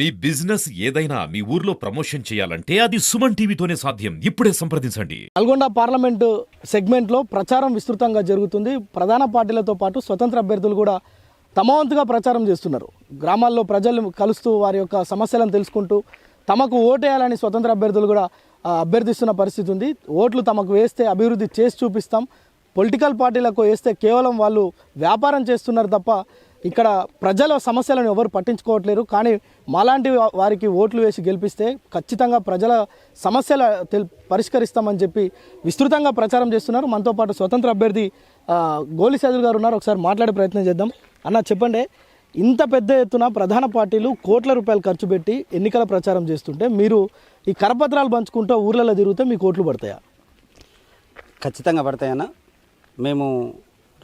మీ business ఏదైనా మీ ఊర్లో promotion చేయాలంటే అది సుమన్ టీవీతోనే సాధ్యం. ఇప్పుడే సంప్రదించండి. నల్గొండ పార్లమెంటు సెగ్మెంట్లో ప్రచారం విస్తృతంగా జరుగుతుంది. ప్రధాన పార్టీలతో పాటు స్వతంత్ర అభ్యర్థులు కూడా తమ వంతుగా ప్రచారం చేస్తున్నారు. గ్రామాల్లో ప్రజలు కలుస్తూ వారి యొక్క సమస్యలను తెలుసుకుంటూ తమకు ఓటేయాలని స్వతంత్ర అభ్యర్థులు కూడా అభ్యర్థిస్తున్న పరిస్థితి ఉంది. ఓట్లు తమకు వేస్తే అభివృద్ధి చేసి చూపిస్తాం. పొలిటికల్ పార్టీలకు వేస్తే కేవలం వాళ్ళు వ్యాపారం చేస్తున్నారు తప్ప ఇక్కడ ప్రజల సమస్యలను ఎవరు పట్టించుకోవట్లేరు. కానీ మాలాంటి వారికి ఓట్లు వేసి గెలిపిస్తే ఖచ్చితంగా ప్రజల సమస్యల తెల్ పరిష్కరిస్తామని చెప్పి విస్తృతంగా ప్రచారం చేస్తున్నారు. మనతో పాటు స్వతంత్ర అభ్యర్థి గోలి సదులు గారు ఉన్నారు. ఒకసారి మాట్లాడే ప్రయత్నం చేద్దాం. అన్న చెప్పండి. ఇంత పెద్ద ఎత్తున ప్రధాన పార్టీలు కోట్ల రూపాయలు ఖర్చు పెట్టి ఎన్నికల ప్రచారం చేస్తుంటే మీరు ఈ కరపత్రాలు పంచుకుంటూ ఊర్లలో తిరిగితే మీకు ఓట్లు పడతాయా? ఖచ్చితంగా పడతాయన్న. మేము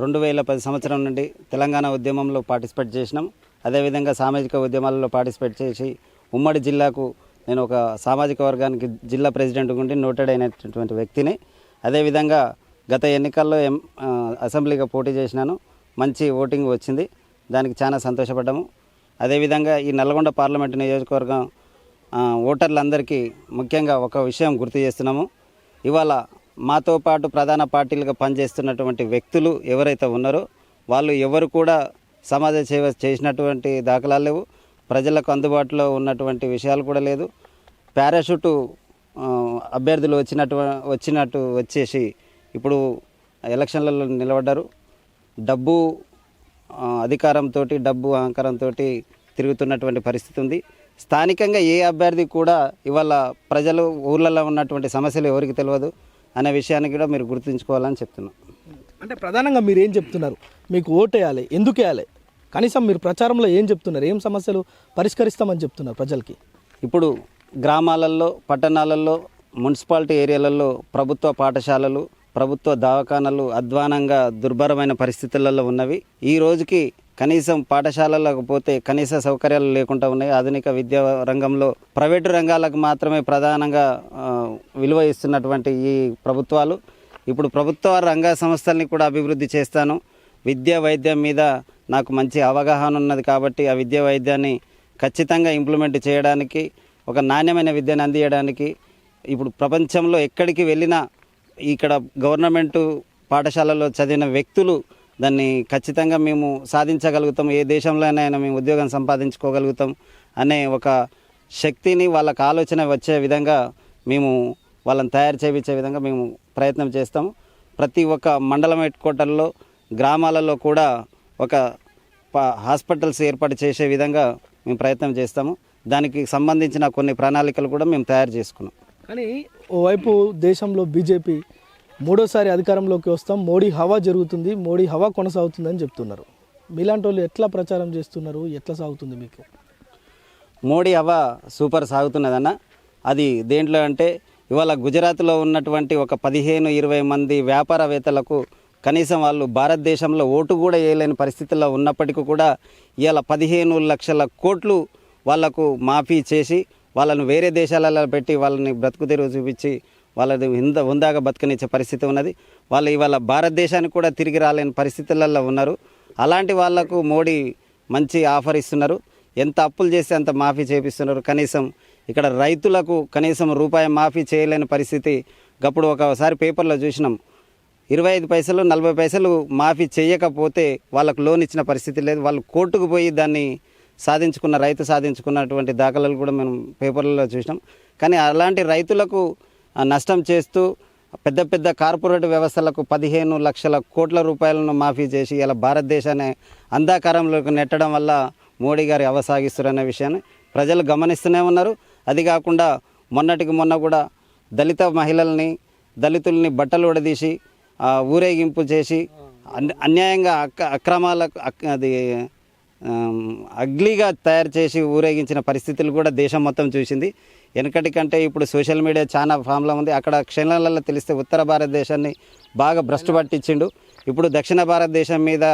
రెండు వేల పది సంవత్సరం నుండి తెలంగాణ ఉద్యమంలో పార్టిసిపేట్ చేసినాం. అదేవిధంగా సామాజిక ఉద్యమాలలో పార్టిసిపేట్ చేసి ఉమ్మడి జిల్లాకు నేను ఒక సామాజిక వర్గానికి జిల్లా ప్రెసిడెంట్ ఉండి నోటెడ్ అయినటువంటి వ్యక్తిని. అదేవిధంగా గత ఎన్నికల్లో ఎం అసెంబ్లీగా పోటీ చేసినాను. మంచి ఓటింగ్ వచ్చింది. దానికి చాలా సంతోషపడ్డాము. అదేవిధంగా ఈ నల్గొండ పార్లమెంటు నియోజకవర్గం ఓటర్లందరికీ ముఖ్యంగా ఒక విషయం గుర్తు చేస్తున్నాము. ఇవాళ మాతో పాటు ప్రధాన పార్టీలుగా పనిచేస్తున్నటువంటి వ్యక్తులు ఎవరైతే ఉన్నారో వాళ్ళు ఎవరు కూడా సమాజ సేవ చేసినటువంటి దాఖలాలు లేవు. ప్రజలకు అందుబాటులో ఉన్నటువంటి విషయాలు కూడా లేదు. పారాషూటు అభ్యర్థులు వచ్చినట్టు వచ్చినట్టు వచ్చేసి ఇప్పుడు ఎలక్షన్లలో నిలబడ్డారు. డబ్బు అధికారంతో డబ్బు అహంకారంతో తిరుగుతున్నటువంటి పరిస్థితి ఉంది. స్థానికంగా ఏ అభ్యర్థి కూడా ఇవాళ ప్రజలు ఊర్లలో ఉన్నటువంటి సమస్యలు ఎవరికి తెలియదు. అనే విషయాన్ని కూడా మీరు గుర్తుంచుకోవాలని చెప్తున్నాం. అంటే ప్రధానంగా మీరు ఏం చెప్తున్నారు? మీకు ఓటేయాలి ఎందుకు వేయాలి? కనీసం మీరు ప్రచారంలో ఏం చెప్తున్నారు? ఏం సమస్యలు పరిష్కరిస్తామని చెప్తున్నారు ప్రజలకి? ఇప్పుడు గ్రామాలలో పట్టణాలలో మున్సిపాలిటీ ఏరియాలలో ప్రభుత్వ పాఠశాలలు ప్రభుత్వ దవాఖానాలు అధ్వానంగా దుర్భరమైన పరిస్థితులలో ఉన్నవి. ఈ రోజుకి కనీసం పాఠశాలలకు పోతే కనీస సౌకర్యాలు లేకుండా ఉన్నాయి. ఆధునిక విద్యా రంగంలో ప్రైవేటు రంగాలకు మాత్రమే ప్రధానంగా విలువ ఇస్తున్నటువంటి ఈ ప్రభుత్వాలు. ఇప్పుడు ప్రభుత్వ రంగ సంస్థల్ని కూడా అభివృద్ధి చేస్తాను. విద్య వైద్యం మీద నాకు మంచి అవగాహన ఉన్నది కాబట్టి ఆ విద్య వైద్యాన్ని ఖచ్చితంగా ఇంప్లిమెంట్ చేయడానికి ఒక నాణ్యమైన విద్యను అందియడానికి ఇప్పుడు ప్రపంచంలో ఎక్కడికి వెళ్ళినా ఇక్కడ గవర్నమెంటు పాఠశాలలో చదివిన వ్యక్తులు దాన్ని ఖచ్చితంగా మేము సాధించగలుగుతాం. ఏ దేశంలోనైనా మేము ఉద్యోగం సంపాదించుకోగలుగుతాం అనే ఒక శక్తిని వాళ్ళకు ఆలోచన వచ్చే విధంగా మేము వాళ్ళని తయారు చేయించే విధంగా మేము ప్రయత్నం చేస్తాము ప్రతి ఒక్క మండలం హెడ్ క్వార్టర్లో గ్రామాలలో కూడా ఒక ప- హాస్పిటల్స్ ఏర్పాటు చేసే విధంగా మేము ప్రయత్నం చేస్తాము. దానికి సంబంధించిన కొన్ని ప్రణాళికలు కూడా మేము తయారు చేసుకున్నాం. కానీ ఓవైపు దేశంలో బీజేపీ మూడోసారి అధికారంలోకి వస్తాం. మోడీ హవా జరుగుతుంది. మోడీ హవా కొనసాగుతుందని చెప్తున్నారు. మీలాంటి వాళ్ళు ఎట్లా ప్రచారం చేస్తున్నారు? ఎట్లా సాగుతుంది మీకు? మోడీ హవా సూపర్ సాగుతున్నదన్న. అది దేంట్లో అంటే ఇవాళ గుజరాత్లో ఉన్నటువంటి ఒక పదిహేను ఇరవై మంది వ్యాపారవేత్తలకు కనీసం వాళ్ళు భారతదేశంలో ఓటు కూడా వేయలేని పరిస్థితుల్లో ఉన్నప్పటికీ కూడా ఇవాళ పదిహేను లక్షల కోట్లు వాళ్ళకు మాఫీ చేసి వాళ్ళను వేరే దేశాలలో పెట్టి వాళ్ళని బ్రతుకు తెరువు చూపించి వాళ్ళది hinద హుందాగా బతకనిచ్చే పరిస్థితి ఉన్నది. వాళ్ళు ఇవాళ భారతదేశానికి కూడా తిరిగి రాలేని పరిస్థితులలో ఉన్నారు. అలాంటి వాళ్ళకు మోడీ మంచి ఆఫర్ ఇస్తున్నారు. ఎంత అప్పులు చేస్తే అంత మాఫీ చేపిస్తున్నారు. కనీసం ఇక్కడ రైతులకు కనీసం రూపాయి మాఫీ చేయలేని పరిస్థితి గప్పుడు ఒకసారి పేపర్లో చూసినాం. ఇరవై ఐదు పైసలు నలభై పైసలు మాఫీ చేయకపోతే వాళ్ళకు లోన్ ఇచ్చిన పరిస్థితి లేదు. వాళ్ళు కోర్టుకు పోయి దాన్ని సాధించుకున్న రైతు సాధించుకున్నటువంటి దాఖలాలు కూడా మనం పేపర్లలో చూసినాం. కానీ అలాంటి రైతులకు నష్టం చేస్తూ పెద్ద పెద్ద కార్పొరేట్ వ్యవస్థలకు పదిహేను లక్షల కోట్ల రూపాయలను మాఫీ చేసి ఇలా భారతదేశాన్ని అంధాకారంలోకి నెట్టడం వల్ల మోడీ గారు అవసాగిస్తున్నారనే విషయాన్ని ప్రజలు గమనిస్తూనే ఉన్నారు. అది కాకుండా మొన్నటికి మొన్న కూడా దళిత మహిళల్ని దళితుల్ని బట్టలు ఉడదీసి ఊరేగింపు చేసి అన్- అన్యాయంగా అక్ర అక్రమాలకు అక్- అది అగ్లీగా తయారు చేసి ఊరేగించిన పరిస్థితులు కూడా దేశం మొత్తం చూసింది. వెనకటి కంటే ఇప్పుడు సోషల్ మీడియా చాలా ఫామ్లో ఉంది. అక్కడ క్షణాలలో తెలిస్తే ఉత్తర భారతదేశాన్ని బాగా భ్రష్టు పట్టించిండు. ఇప్పుడు దక్షిణ భారతదేశం మీద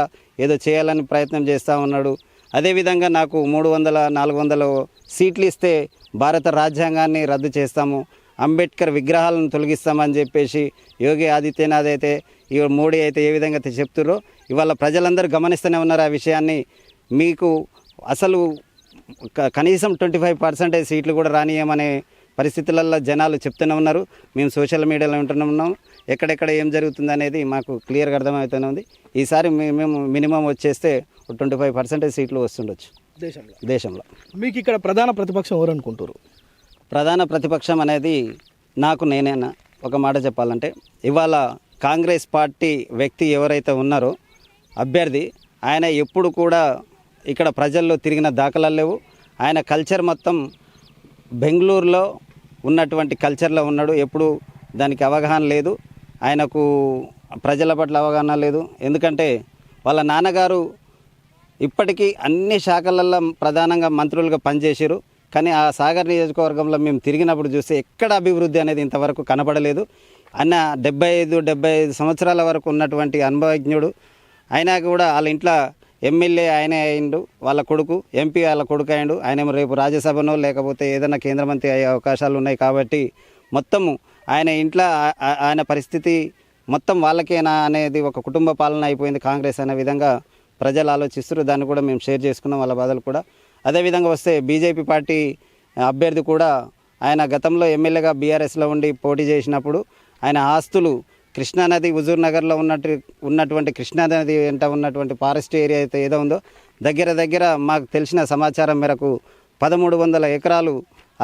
ఏదో చేయాలని ప్రయత్నం చేస్తూ ఉన్నాడు. అదేవిధంగా నాకు మూడు వందల నాలుగు వందల సీట్లు ఇస్తే భారత రాజ్యాంగాన్ని రద్దు చేస్తాము. అంబేద్కర్ విగ్రహాలను తొలగిస్తామని చెప్పేసి యోగి ఆదిత్యనాథ్ అయితే ఈ మోడీ అయితే ఏ విధంగా చెప్తుర్రో ఇవాళ ప్రజలందరూ గమనిస్తూనే ఉన్నారు ఆ విషయాన్ని. మీకు అసలు కనీసం ట్వంటీ ఫైవ్ పర్సెంటేజ్ సీట్లు కూడా రానియమనే పరిస్థితులలో జనాలు చెప్తూనే ఉన్నారు. మేము సోషల్ మీడియాలో వింటూనే ఉన్నాం. ఎక్కడెక్కడ ఏం జరుగుతుంది అనేది మాకు క్లియర్గా అర్థమవుతూనే ఉంది. ఈసారి మేము మినిమం వచ్చేస్తే ట్వంటీ ఫైవ్ పర్సెంటేజ్ సీట్లు వస్తుండొచ్చు. దేశంలో. దేశంలో. మీకు ఇక్కడ ప్రధాన ప్రతిపక్షం ఎవరు అనుకుంటారు ప్రధాన ప్రతిపక్షం అనేది నాకు నేనేనా? ఒక మాట చెప్పాలంటే ఇవాళ కాంగ్రెస్ పార్టీ వ్యక్తి ఎవరైతే ఉన్నారో అభ్యర్థి ఆయన ఎప్పుడు కూడా ఇక్కడ ప్రజల్లో తిరిగిన దాఖలాలు లేవు. ఆయన కల్చర్ మొత్తం బెంగళూరులో ఉన్నటువంటి కల్చర్లో ఉన్నాడు. ఎప్పుడు దానికి అవగాహన లేదు. ఆయనకు ప్రజల పట్ల అవగాహన లేదు. ఎందుకంటే వాళ్ళ నాన్నగారు ఇప్పటికీ అన్ని శాఖలలో ప్రధానంగా మంత్రులుగా పనిచేశారు. కానీ ఆ సాగర్ నియోజకవర్గంలో మేము తిరిగినప్పుడు చూస్తే ఎక్కడ అభివృద్ధి అనేది ఇంతవరకు కనబడలేదు అన్న డెబ్బై ఐదు డెబ్బై ఐదు సంవత్సరాల వరకు ఉన్నటువంటి అనుభవజ్ఞుడు. అయినా కూడా వాళ్ళ ఇంట్లో ఎమ్మెల్యే ఆయనే అయిండు వాళ్ళ కొడుకు ఎంపీ వాళ్ళ కొడుకు అయిండు ఆయన రేపు రాజ్యసభనో లేకపోతే ఏదైనా కేంద్ర మంత్రి అయ్యే అవకాశాలు ఉన్నాయి కాబట్టి మొత్తము ఆయన ఇంట్లో ఆయన పరిస్థితి మొత్తం వాళ్ళకేనా అనేది ఒక కుటుంబ పాలన అయిపోయింది కాంగ్రెస్ అనే విధంగా ప్రజలు ఆలోచిస్తారు దాన్ని కూడా మేము షేర్ చేసుకున్నాం వాళ్ళ బాధలు కూడా. అదేవిధంగా వస్తే బీజేపీ పార్టీ అభ్యర్థి కూడా ఆయన గతంలో ఎమ్మెల్యేగా బీఆర్ఎస్లో ఉండి పోటీ చేసినప్పుడు ఆయన ఆస్తులు కృష్ణానది హుజూర్ నగర్లో ఉన్నట్టు ఉన్నటువంటి కృష్ణానది వెంట ఉన్నటువంటి ఫారెస్ట్ ఏరియా అయితే ఏదో ఉందో దగ్గర దగ్గర మాకు తెలిసిన సమాచారం మేరకు పదమూడు వందల ఎకరాలు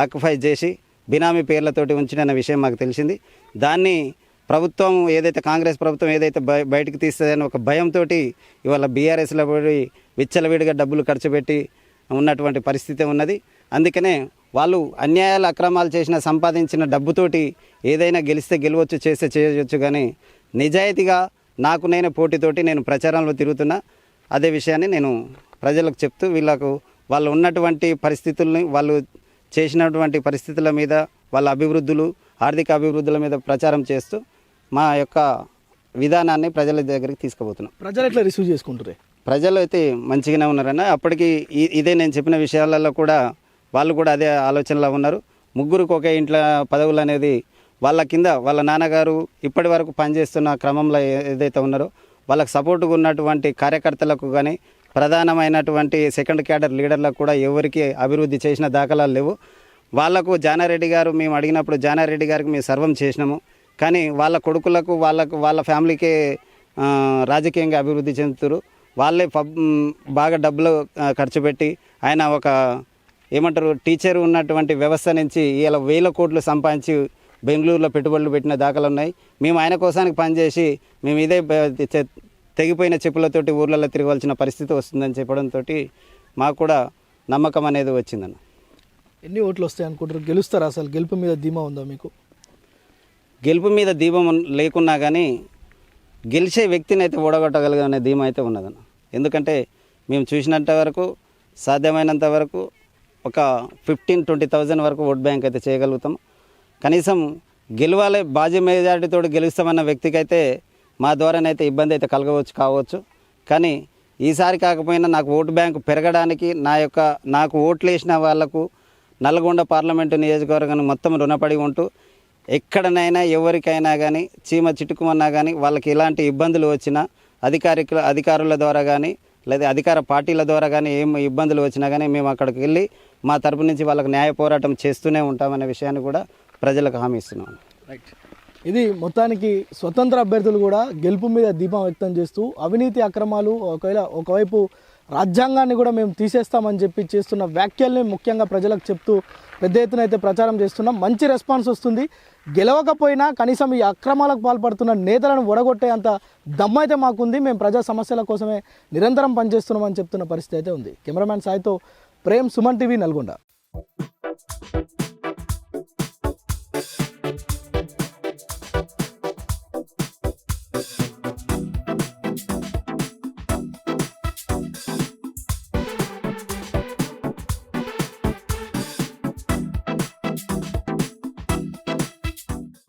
ఆక్యుఫై చేసి బినామీ పేర్లతోటి ఉంచిన విషయం మాకు తెలిసింది. దాన్ని ప్రభుత్వం ఏదైతే కాంగ్రెస్ ప్రభుత్వం ఏదైతే బయ బయటకు తీస్తుందని ఒక భయంతో ఇవాళ బీఆర్ఎస్లో పోయి విచ్చలవిడిగా డబ్బులు ఖర్చు పెట్టి ఉన్నటువంటి పరిస్థితి ఉన్నది. అందుకనే వాళ్ళు అన్యాయాలు అక్రమాలు చేసిన సంపాదించిన డబ్బుతోటి ఏదైనా గెలిస్తే గెలవచ్చు చేస్తే చేయవచ్చు కానీ నిజాయితీగా నాకు నేను పోటీతోటి నేను ప్రచారంలో తిరుగుతున్నా. అదే విషయాన్ని నేను ప్రజలకు చెప్తూ వీళ్ళకు వాళ్ళు ఉన్నటువంటి పరిస్థితుల్ని వాళ్ళు చేసినటువంటి పరిస్థితుల మీద వాళ్ళ అభివృద్ధులు ఆర్థిక అభివృద్ధుల మీద ప్రచారం చేస్తూ మా యొక్క విధానాన్ని ప్రజల దగ్గరికి తీసుకుపోతున్నాం. ప్రజలు ఎట్లా రిసీవ్ చేసుకుంటారు ప్రజలు అయితే మంచిగానే ఉన్నారన్న అప్పటికి ఇదే నేను చెప్పిన విషయాలలో కూడా వాళ్ళు కూడా అదే ఆలోచనలో ఉన్నారు. ముగ్గురికి ఒకే ఇంట్లో పదవులు అనేది వాళ్ళ కింద వాళ్ళ నాన్నగారు ఇప్పటి వరకు పనిచేస్తున్న క్రమంలో ఏదైతే ఉన్నారో వాళ్ళకి సపోర్టుగా ఉన్నటువంటి కార్యకర్తలకు కానీ ప్రధానమైనటువంటి సెకండ్ క్యాడర్ లీడర్లకు కూడా ఎవరికి అభివృద్ధి చేసిన దాఖలాలు లేవు. వాళ్ళకు జానారెడ్డి గారు మేము అడిగినప్పుడు జానారెడ్డి గారికి మేము సర్వం చేసినాము. కానీ వాళ్ళ కొడుకులకు వాళ్ళకు వాళ్ళ ఫ్యామిలీకే రాజకీయంగా అభివృద్ధి చెందుతారు. వాళ్ళే పబ్ బాగా డబ్బులు ఖర్చు పెట్టి ఆయన ఒక ఏమంటారు టీచర్ ఉన్నటువంటి వ్యవస్థ నుంచి ఇలా వేల కోట్లు సంపాదించి బెంగళూరులో పెట్టుబడులు పెట్టిన దాఖలు ఉన్నాయి. మేము ఆయన కోసానికి పనిచేసి మేము ఇదే తెగిపోయిన చెప్పులతోటి ఊర్లలో తిరగవలసిన పరిస్థితి వస్తుందని చెప్పడంతో మాకు కూడా నమ్మకం అనేది వచ్చిందన్న. ఎన్ని ఓట్లు వస్తాయి అనుకుంటారు? గెలుస్తారా అసలు? గెలుపు మీద ధీమా ఉందా మీకు? గెలుపు మీద దీపం లేకున్నా కానీ గెలిచే వ్యక్తిని అయితే ఓడగొట్టగలిగే ధీమా అయితే ఉన్నదన్న. ఎందుకంటే మేము చూసినంత వరకు సాధ్యమైనంత వరకు ఒక ఫిఫ్టీన్ ట్వంటీ థౌజండ్ వరకు ఓట్ బ్యాంక్ అయితే చేయగలుగుతాం. కనీసం గెలవాలి బాజీ మెజార్టీతో గెలుస్తామన్న వ్యక్తికి అయితే మా ద్వారానైతే ఇబ్బంది అయితే కలగవచ్చు కావచ్చు. కానీ ఈసారి కాకపోయినా నాకు ఓటు బ్యాంకు పెరగడానికి నా యొక్క నాకు ఓట్లు వేసిన వాళ్ళకు నల్గొండ పార్లమెంటు నియోజకవర్గాన్ని మొత్తం రుణపడి ఉంటూ ఎక్కడనైనా ఎవరికైనా కానీ చీమ చిటుకుమన్నా కానీ వాళ్ళకి ఎలాంటి ఇబ్బందులు వచ్చినా అధికారికుల అధికారుల ద్వారా కానీ లేదా అధికార పార్టీల ద్వారా కానీ ఏం ఇబ్బందులు వచ్చినా కానీ మేము అక్కడికి వెళ్ళి మా తరపు నుంచి వాళ్ళకి న్యాయ పోరాటం చేస్తూనే ఉంటామనే విషయాన్ని కూడా ప్రజలకు హామీ ఇస్తున్నాం. రైట్ ఇది మొత్తానికి స్వతంత్ర అభ్యర్థులు కూడా గెలుపు మీద దీపం వ్యక్తం చేస్తూ అవినీతి అక్రమాలు ఒకవేళ ఒకవైపు రాజ్యాంగాన్ని కూడా మేము తీసేస్తామని చెప్పి చేస్తున్న వ్యాఖ్యల్ని ముఖ్యంగా ప్రజలకు చెప్తూ పెద్ద ఎత్తున అయితే ప్రచారం చేస్తున్నాం. మంచి రెస్పాన్స్ వస్తుంది. గెలవకపోయినా కనీసం ఈ అక్రమాలకు పాల్పడుతున్న నేతలను ఒడగొట్టే అంత దమ్ము అయితే మాకుంది. మేము ప్రజా సమస్యల కోసమే నిరంతరం పనిచేస్తున్నామని చెప్తున్న పరిస్థితి అయితే ఉంది. కెమెరామ్యాన్ సాయితో ప్రేమ్ సుమన్ టీవీ నల్గొండ.